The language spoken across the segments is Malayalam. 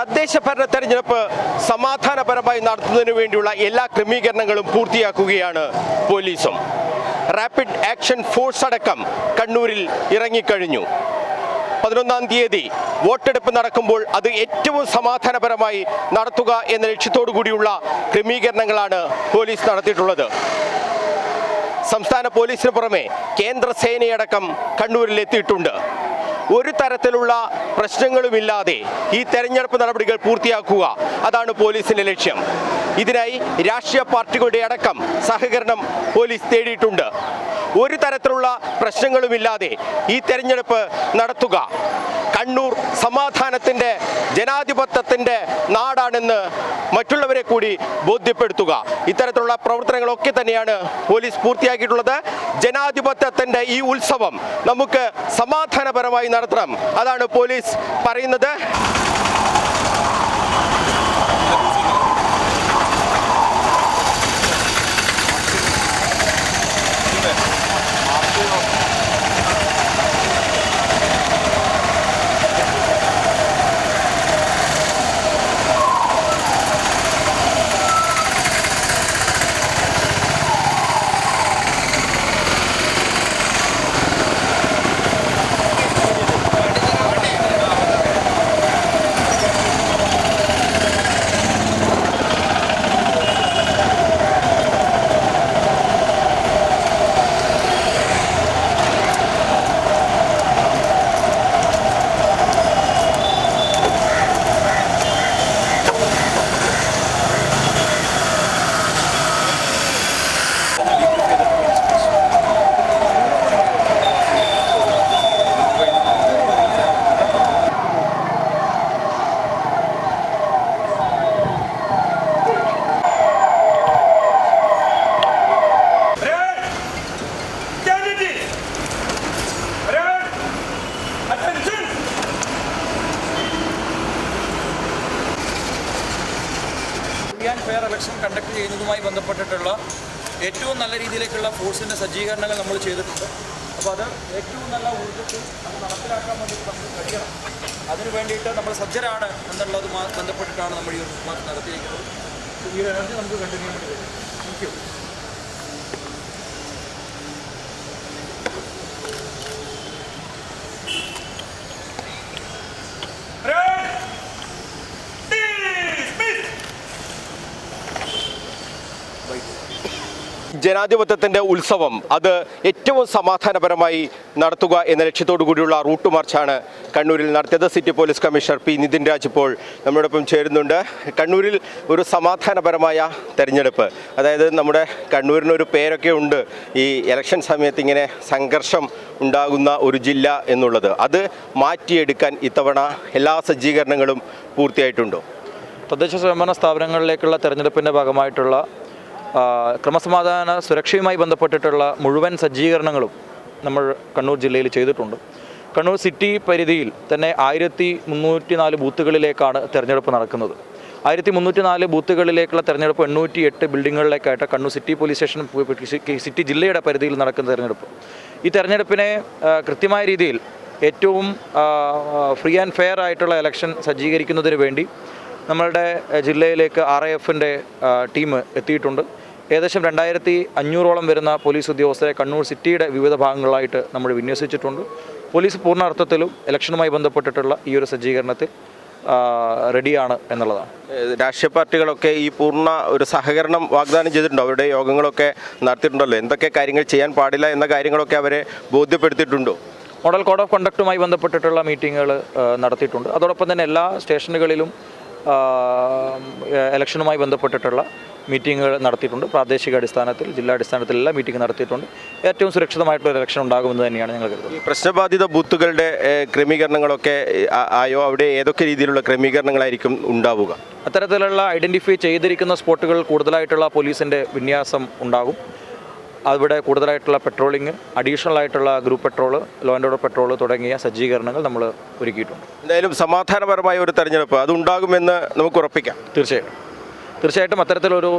തദ്ദേശ ഭരണ തെരഞ്ഞെടുപ്പ് സമാധാനപരമായി നടത്തുന്നതിനു വേണ്ടിയുള്ള എല്ലാ ക്രമീകരണങ്ങളും പൂർത്തിയാക്കുകയാണ് പോലീസും. റാപ്പിഡ് ആക്ഷൻ ഫോഴ്സ് അടക്കം കണ്ണൂരിൽ ഇറങ്ങിക്കഴിഞ്ഞു. പതിനൊന്നാം തീയതി വോട്ടെടുപ്പ് നടക്കുമ്പോൾ അത് ഏറ്റവും സമാധാനപരമായി നടത്തുക എന്ന ലക്ഷ്യത്തോടു കൂടിയുള്ള ക്രമീകരണങ്ങളാണ് പോലീസ് നടത്തിയിട്ടുള്ളത്. സംസ്ഥാന പോലീസിന് പുറമെ കേന്ദ്ര സേനയടക്കം കണ്ണൂരിൽ എത്തിയിട്ടുണ്ട് ഒരു തരത്തിലുള്ള പ്രശ്നങ്ങളുമില്ലാതെ ഈ തെരഞ്ഞെടുപ്പ് നടപടികൾ പൂർത്തിയാക്കുക അതാണ് പോലീസിന്റെ ലക്ഷ്യം. ഇതിനായി രാഷ്ട്രീയ പാർട്ടികളുടെ അടക്കം സഹകരണം പോലീസ് തേടിയിട്ടുണ്ട്. ഒരു തരത്തിലുള്ള പ്രശ്നങ്ങളുമില്ലാതെ ഈ തെരഞ്ഞെടുപ്പ് നടത്തുക കണ്ണൂർ സമാധാനത്തിന്റെ ജനാധിപത്യത്തിന്റെ നാടാണെന്ന് മറ്റുള്ളവരെ കൂടി ബോധ്യപ്പെടുത്തുക. ഇത്തരത്തിലുള്ള പ്രവർത്തനങ്ങളൊക്കെ തന്നെയാണ് പോലീസ് പൂർത്തിയാക്കിയിട്ടുള്ളത്. ജനാധിപത്യത്തിന്റെ ഈ ഉത്സവം നമുക്ക് സമാധാനപരമായി നടത്തണം. അതാണ് പോലീസ് പറയുന്നത്. ആൻഡ് ഫെയർ ഇലക്ഷൻ കണ്ടക്ട് ചെയ്യുന്നതുമായി ബന്ധപ്പെട്ടിട്ടുള്ള ഏറ്റവും നല്ല രീതിയിലേക്കുള്ള ഫോഴ്സിന്റെ സജ്ജീകരണങ്ങൾ നമ്മൾ ചെയ്തിട്ടുണ്ട്. അപ്പോൾ അത് ഏറ്റവും നല്ല ഊർജത്തിൽ അത് നടപ്പിലാക്കാൻ വേണ്ടിയിട്ട് നമുക്ക് കഴിയണം. അതിനു വേണ്ടിയിട്ട് നമ്മൾ സജ്ജരാണ് എന്നുള്ളത് ബന്ധപ്പെട്ടിട്ടാണ് നമ്മൾ ഈ ഒരു നടത്തിയിരിക്കുന്നത്. ഈ ഒരു എനർജി നമുക്ക് കണ്ടിന്യൂ വേണ്ടി വരും താങ്ക് ജനാധിപത്യത്തിന്റെ ഉത്സവം അത് ഏറ്റവും സമാധാനപരമായി നടത്തുക എന്ന ലക്ഷ്യത്തോടു കൂടിയുള്ള റൂട്ട് മാർച്ചാണ് കണ്ണൂരിൽ നടത്തിയത്. City police commissioner P Nithin Raj ഇപ്പോൾ നമ്മളോടൊപ്പം ചേരുന്നുണ്ട്. കണ്ണൂരിൽ ഒരു സമാധാനപരമായ തെരഞ്ഞെടുപ്പ്. അതായത് നമ്മുടെ കണ്ണൂരിനൊരു പേരൊക്കെ ഉണ്ട്. ഈ ഇലക്ഷൻ സമയത്ത് ഇങ്ങനെ സംഘർഷം ഉണ്ടാകുന്ന ഒരു ജില്ല എന്നുള്ളത്. അത് മാറ്റിയെടുക്കാൻ ഇത്തവണ എല്ലാ സജ്ജീകരണങ്ങളും പൂർത്തിയായിട്ടുണ്ടോ? തദ്ദേശ സ്വയംഭരണ സ്ഥാപനങ്ങളിലേക്കുള്ള തെരഞ്ഞെടുപ്പിന്റെ ഭാഗമായിട്ടുള്ള ക്രമസമാധാന സുരക്ഷയുമായി ബന്ധപ്പെട്ടിട്ടുള്ള മുഴുവൻ സജ്ജീകരണങ്ങളും നമ്മൾ കണ്ണൂർ ജില്ലയിൽ ചെയ്തിട്ടുണ്ട്. കണ്ണൂർ സിറ്റി പരിധിയിൽ തന്നെ ആയിരത്തി മുന്നൂറ്റി നാല് ബൂത്തുകളിലേക്കാണ് തെരഞ്ഞെടുപ്പ് നടക്കുന്നത്. ആയിരത്തി മുന്നൂറ്റി നാല് ബൂത്തുകളിലേക്കുള്ള തെരഞ്ഞെടുപ്പ് എണ്ണൂറ്റി എട്ട് ബിൽഡിങ്ങുകളിലേക്കായിട്ട് Kannur city police station city ജില്ലയുടെ പരിധിയിൽ നടക്കുന്ന തെരഞ്ഞെടുപ്പ്. ഈ തെരഞ്ഞെടുപ്പിനെ കൃത്യമായ രീതിയിൽ ഏറ്റവും ഫ്രീ ആൻഡ് ഫെയർ ആയിട്ടുള്ള ഇലക്ഷൻ സജ്ജീകരിക്കുന്നതിന് വേണ്ടി നമ്മളുടെ ജില്ലയിലേക്ക് ആർ ഐ എഫിന്റെ ടീം എത്തിയിട്ടുണ്ട്. ഏകദേശം രണ്ടായിരത്തി അഞ്ഞൂറോളം വരുന്ന പോലീസ് ഉദ്യോഗസ്ഥരെ കണ്ണൂർ സിറ്റിയുടെ വിവിധ ഭാഗങ്ങളായിട്ട് നമ്മൾ വിന്യസിച്ചിട്ടുണ്ട്. പോലീസ് പൂർണ അർത്ഥത്തിലും ഇലക്ഷനുമായി ബന്ധപ്പെട്ടിട്ടുള്ള ഈ ഒരു സജ്ജീകരണത്തിൽ റെഡിയാണ് എന്നുള്ളതാണ്. രാഷ്ട്രീയ പാർട്ടികളൊക്കെ ഈ പൂർണ ഒരു സഹകരണം വാഗ്ദാനം ചെയ്തിട്ടുണ്ടോ? അവരുടെ യോഗങ്ങളൊക്കെ നടത്തിയിട്ടുണ്ടല്ലോ. എന്തൊക്കെ കാര്യങ്ങൾ ചെയ്യാൻ പാടില്ല എന്ന കാര്യങ്ങളൊക്കെ അവരെ ബോധ്യപ്പെടുത്തിയിട്ടുണ്ടോ? മോഡൽ കോഡ് ഓഫ് കണ്ടക്റ്റുമായി ബന്ധപ്പെട്ടിട്ടുള്ള മീറ്റിങ്ങുകൾ നടത്തിയിട്ടുണ്ട്. അതോടൊപ്പം തന്നെ എല്ലാ സ്റ്റേഷനുകളിലും ഇലക്ഷനുമായി ബന്ധപ്പെട്ടിട്ടുള്ള മീറ്റിങ്ങുകൾ നടത്തിയിട്ടുണ്ട്. പ്രാദേശിക അടിസ്ഥാനത്തിൽ ജില്ലാ അടിസ്ഥാനത്തിൽ എല്ലാ മീറ്റിംഗ് നടത്തിയിട്ടുണ്ട്. ഏറ്റവും സുരക്ഷിതമായിട്ടുള്ള ഇലക്ഷൻ ഉണ്ടാകുമെന്ന് തന്നെയാണ് ഞങ്ങൾ കരുതുന്നത്. ഈ പ്രശ്നബാധിത ബൂത്തുകളുടെ ക്രമീകരണങ്ങളൊക്കെ ആയോ? അവിടെ ഏതൊക്കെ രീതിയിലുള്ള ക്രമീകരണങ്ങളായിരിക്കും ഉണ്ടാവുക? അത്തരത്തിലുള്ള ഐഡന്റിഫൈ ചെയ്തിരിക്കുന്ന സ്പോട്ടുകൾ കൂടുതലായിട്ടുള്ള പോലീസിന്റെ വിന്യാസം ഉണ്ടാകും. അവിടെ കൂടുതലായിട്ടുള്ള പെട്രോളിങ് അഡീഷണൽ ആയിട്ടുള്ള group patrol law and order patrol തുടങ്ങിയ സജ്ജീകരണങ്ങൾ നമ്മൾ ഒരുക്കിയിട്ടുണ്ട്. എന്തായാലും സമാധാനപരമായ ഒരു തെരഞ്ഞെടുപ്പ് അതുണ്ടാകുമെന്ന് നമുക്ക് ഉറപ്പിക്കാം. തീർച്ചയായിട്ടും. തീർച്ചയായിട്ടും അത്തരത്തിലൊരു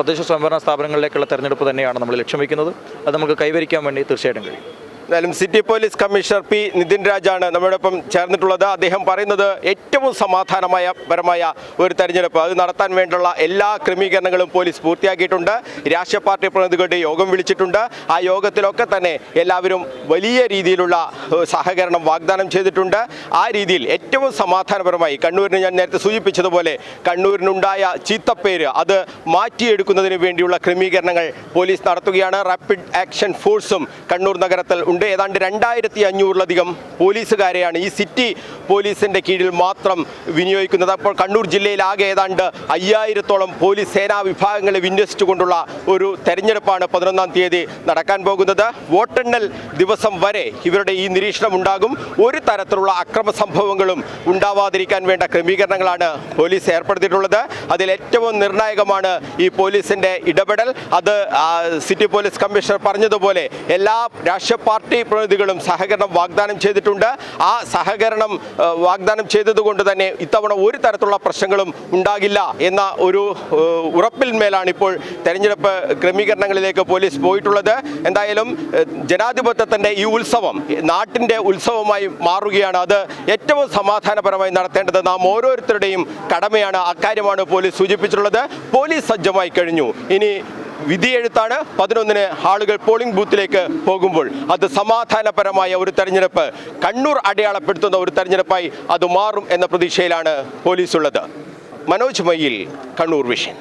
തദ്ദേശ സ്വയംഭരണ സ്ഥാപനങ്ങളിലേക്കുള്ള തെരഞ്ഞെടുപ്പ് തന്നെയാണ് നമ്മൾ ലക്ഷ്യം വയ്ക്കുന്നത്. അത് നമുക്ക് കൈവരിക്കാൻ വേണ്ടി തീർച്ചയായിട്ടും കഴിയും. എന്തായാലും city police commissioner P Nithin രാജാണ് നമ്മോടൊപ്പം ചേർന്നിട്ടുള്ളത്. അദ്ദേഹം പറയുന്നത് ഏറ്റവും സമാധാനമായ പരമായ ഒരു തെരഞ്ഞെടുപ്പ്. അത് നടത്താൻ വേണ്ടിയുള്ള എല്ലാ ക്രമീകരണങ്ങളും പോലീസ് പൂർത്തിയാക്കിയിട്ടുണ്ട്. രാഷ്ട്രീയ പാർട്ടി പ്രതിനിധികളുടെ യോഗം വിളിച്ചിട്ടുണ്ട്. ആ യോഗത്തിലൊക്കെ തന്നെ എല്ലാവരും വലിയ രീതിയിലുള്ള സഹകരണം വാഗ്ദാനം ചെയ്തിട്ടുണ്ട്. ആ രീതിയിൽ ഏറ്റവും സമാധാനപരമായി കണ്ണൂരിന് ഞാൻ നേരത്തെ സൂചിപ്പിച്ചതുപോലെ കണ്ണൂരിനുണ്ടായ ചീത്തപ്പേര് അത് മാറ്റിയെടുക്കുന്നതിന് വേണ്ടിയുള്ള ക്രമീകരണങ്ങൾ പോലീസ് നടത്തുകയാണ്. റാപ്പിഡ് ആക്ഷൻ ഫോഴ്സും കണ്ണൂർ നഗരത്തിൽ ഉണ്ട്. ഏതാണ്ട് രണ്ടായിരത്തി അഞ്ഞൂറിലധികം പോലീസുകാരെയാണ് ഈ സിറ്റി പോലീസിന്റെ കീഴിൽ മാത്രം വിനിയോഗിക്കുന്നത്. അപ്പോൾ കണ്ണൂർ ജില്ലയിൽ ആകെ ഏതാണ്ട് അയ്യായിരത്തോളം പോലീസ് സേനാ വിഭാഗങ്ങളെ വിന്യസിച്ചുകൊണ്ടുള്ള ഒരു തെരഞ്ഞെടുപ്പാണ് പതിനൊന്നാം തീയതി നടക്കാൻ പോകുന്നത്. വോട്ടെണ്ണൽ ദിവസം വരെ ഇവരുടെ ഈ നിരീക്ഷണം ഉണ്ടാകും. ഒരു തരത്തിലുള്ള അക്രമ സംഭവങ്ങളും ഉണ്ടാവാതിരിക്കാൻ വേണ്ട ക്രമീകരണങ്ങളാണ് പോലീസ് ഏർപ്പെടുത്തിയിട്ടുള്ളത്. അതിൽ ഏറ്റവും നിർണായകമാണ് ഈ പോലീസിന്റെ ഇടപെടൽ. അത് സിറ്റി പോലീസ് കമ്മീഷണർ പറഞ്ഞതുപോലെ എല്ലാ രാഷ്ട്രീയ പ്രതിനിധികളും സഹകരണം വാഗ്ദാനം ചെയ്തിട്ടുണ്ട്. ആ സഹകരണം വാഗ്ദാനം ചെയ്തതുകൊണ്ട് തന്നെ ഇത്തവണ ഒരു തരത്തിലുള്ള പ്രശ്നങ്ങളും ഉണ്ടാകില്ല എന്ന ഒരു ഉറപ്പിൽ മേലാണ് ഇപ്പോൾ തെരഞ്ഞെടുപ്പ് ക്രമീകരണങ്ങളിലേക്ക് പോലീസ് പോയിട്ടുള്ളത്. എന്തായാലും ജനാധിപത്യത്തിന്റെ ഈ ഉത്സവം നാട്ടിന്റെ ഉത്സവമായി മാറുകയാണ്. അത് ഏറ്റവും സമാധാനപരമായി നടത്തേണ്ടത് നാം ഓരോരുത്തരുടെയും കടമയാണ്. അക്കാര്യമാണ് പോലീസ് സൂചിപ്പിച്ചിട്ടുള്ളത്. പോലീസ് സജ്ജമായി കഴിഞ്ഞു. ഇനി വിധിയെഴുത്താണ് പതിനൊന്നിന് ആളുകൾ പോളിംഗ് ബൂത്തിലേക്ക് പോകുമ്പോൾ. അത് സമാധാനപരമായ ഒരു തെരഞ്ഞെടുപ്പ്. കണ്ണൂർ അടയാളപ്പെടുത്തുന്ന ഒരു തെരഞ്ഞെടുപ്പായി അത് മാറും എന്ന പ്രതീക്ഷയിലാണ് പോലീസുള്ളത്. മനോജ് മയിൽ കണ്ണൂർ വിഷൻ.